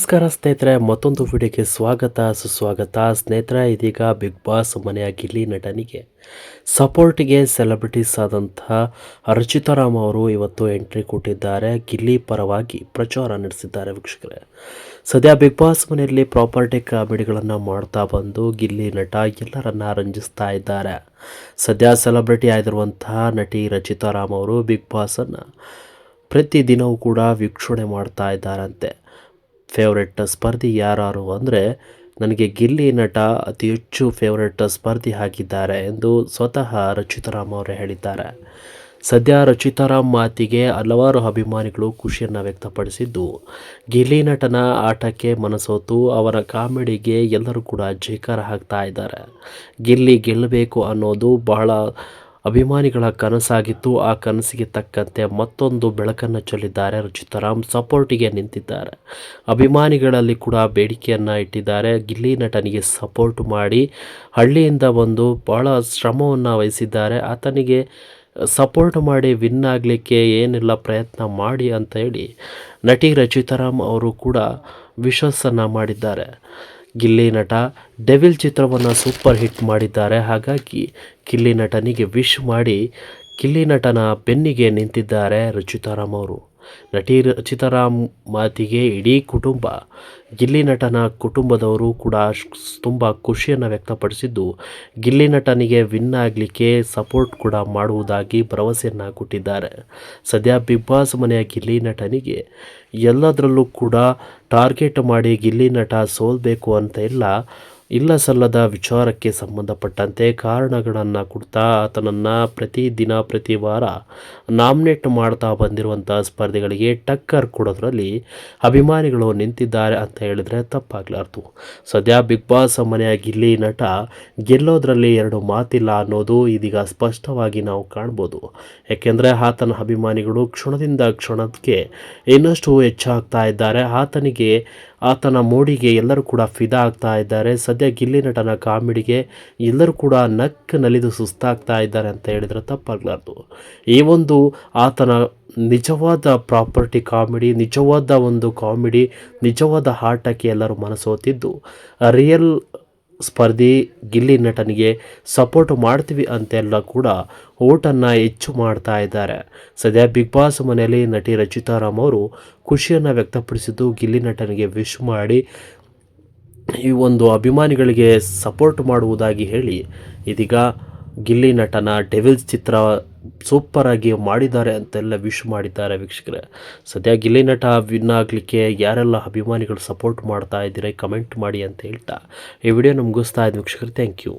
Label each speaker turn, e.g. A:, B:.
A: ನಮಸ್ಕಾರ ಸ್ನೇಹಿತರೆ, ಮತ್ತೊಂದು ವಿಡಿಯೋಗೆ ಸ್ವಾಗತ. ಸುಸ್ವಾಗತ ಸ್ನೇಹಿತರೆ, ಇದೀಗ ಬಿಗ್ ಬಾಸ್ ಮನೆಯ ಗಿಲ್ಲಿ ನಟನಿಗೆ. ಸಪೋರ್ಟಿಗೆ ಸೆಲೆಬ್ರಿಟೀಸ್ ಆದಂತಹ ರಚಿತಾರಾಮ್ ಅವರು ಇವತ್ತು ಎಂಟ್ರಿ ಕೊಟ್ಟಿದ್ದಾರೆ. ಗಿಲ್ಲಿ ಪರವಾಗಿ ಪ್ರಚಾರ ನಡೆಸಿದ್ದಾರೆ ವೀಕ್ಷಕರೇ. ಸದ್ಯ ಬಿಗ್ ಬಾಸ್ ಮನೆಯಲ್ಲಿ ಪ್ರಾಪರ್ಟಿ ಕಾಮಿಡಿಗಳನ್ನು ಮಾಡ್ತಾ ಬಂದು ಗಿಲ್ಲಿ ನಟ ಎಲ್ಲರನ್ನ ರಂಜಿಸ್ತಾ ಇದ್ದಾರೆ. ಸದ್ಯ ಸೆಲೆಬ್ರಿಟಿ ಆಗಿರುವಂತಹ ನಟಿ ರಚಿತಾ ರಾಮ್ ಅವರು ಬಿಗ್ ಬಾಸನ್ನು ಪ್ರತಿದಿನವೂ ಕೂಡ ವೀಕ್ಷಣೆ ಮಾಡ್ತಾ ಇದ್ದಾರಂತೆ. ಫೇವ್ರೆಟ್ ಸ್ಪರ್ಧಿ ಯಾರು ಅಂದರೆ ನನಗೆ ಗಿಲ್ಲಿ ನಟ ಅತಿ ಹೆಚ್ಚು ಫೇವ್ರೆಟ್ ಸ್ಪರ್ಧಿ ಹಾಕಿದ್ದಾರೆ ಎಂದು ಸ್ವತಃ ರಚಿತಾರಾಮ್ ಅವರೇ ಹೇಳಿದ್ದಾರೆ. ಸದ್ಯ ರಚಿತಾರಾಮ್ ಮಾತಿಗೆ ಹಲವಾರು ಅಭಿಮಾನಿಗಳು ಖುಷಿಯನ್ನು ವ್ಯಕ್ತಪಡಿಸಿದ್ದು, ಗಿಲ್ಲಿ ನಟನ ಆಟಕ್ಕೆ ಮನಸೋತು ಅವರ ಕಾಮಿಡಿಗೆ ಎಲ್ಲರೂ ಕೂಡ ಜೈಕಾರ ಹಾಕ್ತಾ ಇದ್ದಾರೆ. ಗಿಲ್ಲಿ ಗೆಲ್ಲಬೇಕು ಅನ್ನೋದು ಬಹಳ ಅಭಿಮಾನಿಗಳ ಕನಸಾಗಿತ್ತು ಆ ಕನಸಿಗೆ ತಕ್ಕಂತೆ ಮತ್ತೊಂದು ಬೆಳಕನ್ನು ಚೆಲ್ಲಿದ್ದಾರೆ. ರಚಿತಾರಾಮ್ ಸಪೋರ್ಟಿಗೆ ನಿಂತಿದ್ದಾರೆ. ಅಭಿಮಾನಿಗಳಲ್ಲಿ ಕೂಡ ಬೇಡಿಕೆಯನ್ನು ಇಟ್ಟಿದ್ದಾರೆ. ಗಿಲ್ಲಿ ನಟನಿಗೆ ಸಪೋರ್ಟ್ ಮಾಡಿ ಹಳ್ಳಿಯಿಂದ ಬಂದು ಭಾಳ ಶ್ರಮವನ್ನು ವಹಿಸಿದ್ದಾರೆ. ಆತನಿಗೆ ಸಪೋರ್ಟ್ ಮಾಡಿ ವಿನ್ ಆಗಲಿಕ್ಕೆ ಏನೆಲ್ಲ ಪ್ರಯತ್ನ ಮಾಡಿ ಅಂತ ಹೇಳಿ ನಟಿ ರಚಿತಾರಾಮ್ ಅವರು ಕೂಡ ವಿಶ್ವಾಸನ ಮಾಡಿದ್ದಾರೆ. ಗಿಲ್ಲಿ ನಟ ಡೆವಿಲ್ ಚಿತ್ರವನ್ನು ಸೂಪರ್ ಹಿಟ್ ಮಾಡಿದ್ದಾರೆ. ಹಾಗಾಗಿ ಗಿಲ್ಲಿ ನಟನಿಗೆ ವಿಶ್ ಮಾಡಿ ಗಿಲ್ಲಿ ನಟನ ಬೆನ್ನಿಗೆ ನಿಂತಿದ್ದಾರೆ ರುಚಿತಾರಾಮ್ ಅವರು. ನಟಿ ರಚಿತಾರಾಮ್ ಮಾತಿಗೆ ಇಡೀ ಕುಟುಂಬ. ಗಿಲ್ಲಿ ನಟನ ಕುಟುಂಬದವರು ಕೂಡ ತುಂಬ ಖುಷಿಯನ್ನು ವ್ಯಕ್ತಪಡಿಸಿದ್ದು, ಗಿಲ್ಲಿ ನಟನಿಗೆ ವಿನ್ ಆಗಲಿಕ್ಕೆ ಸಪೋರ್ಟ್ ಕೂಡ ಮಾಡುವುದಾಗಿ ಭರವಸೆಯನ್ನು ಕೊಟ್ಟಿದ್ದಾರೆ. ಸದ್ಯ ಬಿಗ್ ಬಾಸ್ ಮನೆಯ ಗಿಲ್ಲಿ ನಟನಿಗೆ ಎಲ್ಲದರಲ್ಲೂ ಕೂಡ ಟಾರ್ಗೆಟ್ ಮಾಡಿ ಗಿಲ್ಲಿ ನಟ ಸೋಲ್ಬೇಕು ಅಂತ ಇಲ್ಲ ಇಲ್ಲ ಸಲ್ಲದ ವಿಚಾರಕ್ಕೆ ಸಂಬಂಧಪಟ್ಟಂತೆ ಕಾರಣಗಳನ್ನು ಕೊಡ್ತಾ ಆತನನ್ನು ಪ್ರತಿದಿನ ಪ್ರತಿ ವಾರ ನಾಮಿನೇಟ್ ಮಾಡ್ತಾ ಬಂದಿರುವಂಥ ಸ್ಪರ್ಧೆಗಳಿಗೆ ಟಕ್ಕರ್ ಕೊಡೋದ್ರಲ್ಲಿ ಅಭಿಮಾನಿಗಳು ನಿಂತಿದ್ದಾರೆ ಅಂತ ಹೇಳಿದರೆ ತಪ್ಪಾಗಲಾರ್ದು ಸದ್ಯ ಬಿಗ್ ಬಾಸ್ ಮನೆಯ ಗಿಲ್ಲಿ ನಟ ಗೆಲ್ಲೋದ್ರಲ್ಲಿ ಎರಡು ಮಾತಿಲ್ಲ ಅನ್ನೋದು ಇದೀಗ ಸ್ಪಷ್ಟವಾಗಿ ನಾವು ಕಾಣ್ಬೋದು. ಯಾಕೆಂದರೆ ಆತನ ಅಭಿಮಾನಿಗಳು ಕ್ಷಣದಿಂದ ಕ್ಷಣಕ್ಕೆ ಇನ್ನಷ್ಟು ಹೆಚ್ಚಾಗ್ತಾ ಇದ್ದಾರೆ. ಆತನಿಗೆ ಆತನ ಮೋಡಿಗೆ ಎಲ್ಲರೂ ಕೂಡ ಫಿದಾ ಆಗ್ತಾ ಇದ್ದಾರೆ. ಸದ್ಯ ಗಿಲ್ಲಿ ನಟನ ಕಾಮಿಡಿಗೆ ಎಲ್ಲರೂ ಕೂಡ ನಕ್ಕ ನಲಿದು ಸುಸ್ತಾಗ್ತಾ ಇದ್ದಾರೆ ಅಂತ ಹೇಳಿದರೆ ತಪ್ಪಾಗಲಾರ್ದು ಈ ಒಂದು ಆತನ ನಿಜವಾದ ಪ್ರಾಪರ್ಟಿ ಕಾಮಿಡಿ, ನಿಜವಾದ ಒಂದು ಕಾಮಿಡಿ, ನಿಜವಾದ ಆಟಕ್ಕೆ ಎಲ್ಲರೂ ಮನಸೋತಿದ್ದು. ರಿಯಲ್ ಸ್ಪರ್ಧಿ ಗಿಲ್ಲಿ ನಟನಿಗೆ ಸಪೋರ್ಟ್ ಮಾಡ್ತೀವಿ ಅಂತೆಲ್ಲ ಕೂಡ ಓಟನ್ನು ಹೆಚ್ಚು ಮಾಡ್ತಾ ಇದ್ದಾರೆ. ಸದ್ಯ ಬಿಗ್ ಬಾಸ್ ಮನೆಯಲ್ಲಿ ನಟಿ ರಚಿತಾರಾಮ್ ಅವರು ಖುಷಿಯನ್ನು ವ್ಯಕ್ತಪಡಿಸಿದ್ದು ಗಿಲ್ಲಿ ನಟನಿಗೆ ವಿಶ್ ಮಾಡಿ ಈ ಒಂದು ಅಭಿಮಾನಿಗಳಿಗೆ ಸಪೋರ್ಟ್ ಮಾಡುವುದಾಗಿ ಹೇಳಿ ಇದೀಗ ಗಿಲ್ಲಿ ನಟನ, ಡೆವಿಲ್ಸ್ ಚಿತ್ರ ಸೂಪರಾಗಿ ಮಾಡಿದ್ದಾರೆ ಅಂತೆಲ್ಲ ವಿಶ್ ಮಾಡಿದ್ದಾರೆ ವೀಕ್ಷಕರೇ. ಸದ್ಯ ಗಿಲ್ಲಿ ನಟ ವಿನ್ ಆಗಲಿಕ್ಕೆ ಯಾರೆಲ್ಲ ಅಭಿಮಾನಿಗಳು ಸಪೋರ್ಟ್ ಮಾಡ್ತಾ ಇದ್ದೀರಾ ಕಮೆಂಟ್ ಮಾಡಿ ಅಂತ ಹೇಳ್ತಾ ಈ ವಿಡಿಯೋ ಮುಗಿಸ್ತಾ ಇದ್ದು ವೀಕ್ಷಕರು. Thank you